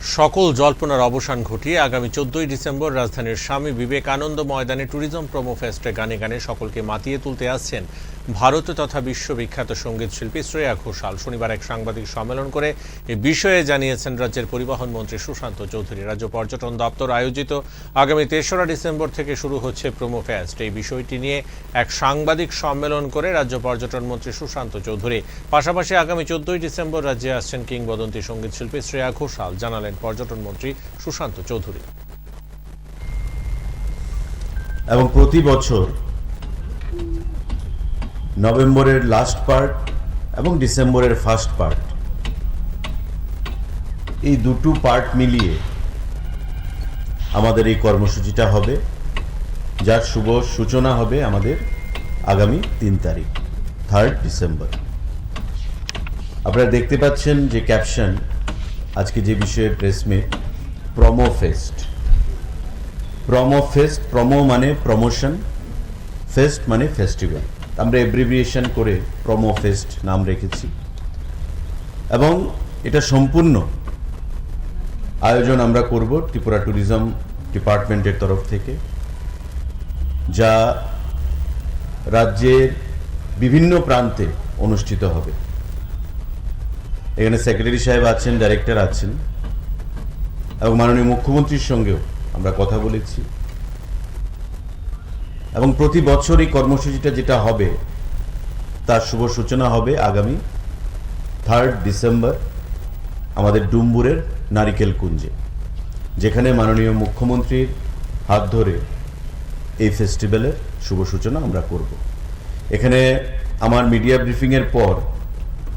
সকল জল্পনার অবসান ঘটিয়ে আগামী চোদ্দই ডিসেম্বর রাজধানীর স্বামী বিবেকানন্দ ময়দানে ট্যুরিজম প্রোমো ফেস্টে গানে গানে সকলকে মাতিয়ে তুলতে আসছেন ভারত তথা বিশ্ববিখ্যাত সংগীত শিল্পী শ্রেয়া ঘোষাল। শনিবার এক সাংবাদিক সম্মেলন করে এ বিষয়ে জানিয়েছেন রাজ্যের পরিবহন মন্ত্রী সুশান্ত চৌধুরী। রাজ্য পর্যটন দপ্তর আয়োজিত আগামী তেসরা ডিসেম্বর থেকে শুরু হচ্ছে প্রোমো ফেস্ট এই বিষয়টি নিয়ে এক সাংবাদিক সম্মেলন করে রাজ্য পর্যটন মন্ত্রী সুশান্ত চৌধুরী। পাশাপাশি আগামী চোদ্দই ডিসেম্বর রাজ্যে আসছেন কিংবদন্তি সংগীত শিল্পী শ্রেয়া ঘোষাল। জানালেন পর্যটন মন্ত্রী সুশান্ত চৌধুরী। এবং প্রতি বছর নভেম্বরের লাস্ট পার্ট এবং ডিসেম্বরের ফার্স্ট পার্ট এই দুটো পার্ট মিলিয়ে আমাদের এই কর্মসূচিটা হবে, যার শুভ সূচনা হবে আমাদের আগামী তিন তারিখ থার্ড ডিসেম্বর। আপনারা দেখতে পাচ্ছেন যে ক্যাপশন আজকে যে বিষয়ে press meet promo fest promo fest promo মানে প্রমোশন ফেস্ট মানে ফেস্টিভ্যাল আমরা এব্রিভিয়েশন করে প্রমো ফেস্ট নাম রেখেছি। এবং এটা সম্পূর্ণ আয়োজন আমরা করব ত্রিপুরা ট্যুরিজম ডিপার্টমেন্টের তরফ থেকে, যা রাজ্যের বিভিন্ন প্রান্তে অনুষ্ঠিত হবে। এখানে সেক্রেটারি সাহেব আছেন ডাইরেক্টর আছেন, এবং মাননীয় মুখ্যমন্ত্রীর সঙ্গেও আমরা কথা বলেছি। এবং প্রতি বছর এই কর্মসূচিটা যেটা হবে, তার শুভ সূচনা হবে আগামী থার্ড ডিসেম্বর আমাদের ডুম্বুরের নারিকেল কুঞ্জে, যেখানে মাননীয় মুখ্যমন্ত্রীর হাত ধরে এই ফেস্টিভ্যালের শুভ সূচনা আমরা করব। এখানে আমার মিডিয়া ব্রিফিংয়ের পর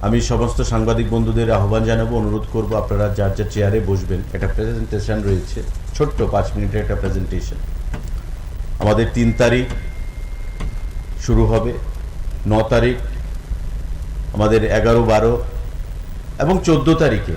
আমি সমস্ত সাংবাদিক বন্ধুদের আহ্বান জানাব, অনুরোধ করব আপনারা যার যার চেয়ারে বসবেন। একটা প্রেজেন্টেশন রয়েছে, ছোট্ট পাঁচ মিনিটের একটা প্রেজেন্টেশন আমাদের তিন তারিখ শুরু হবে, ন তারিখ, আমাদের এগারো বারো এবং চোদ্দ তারিখে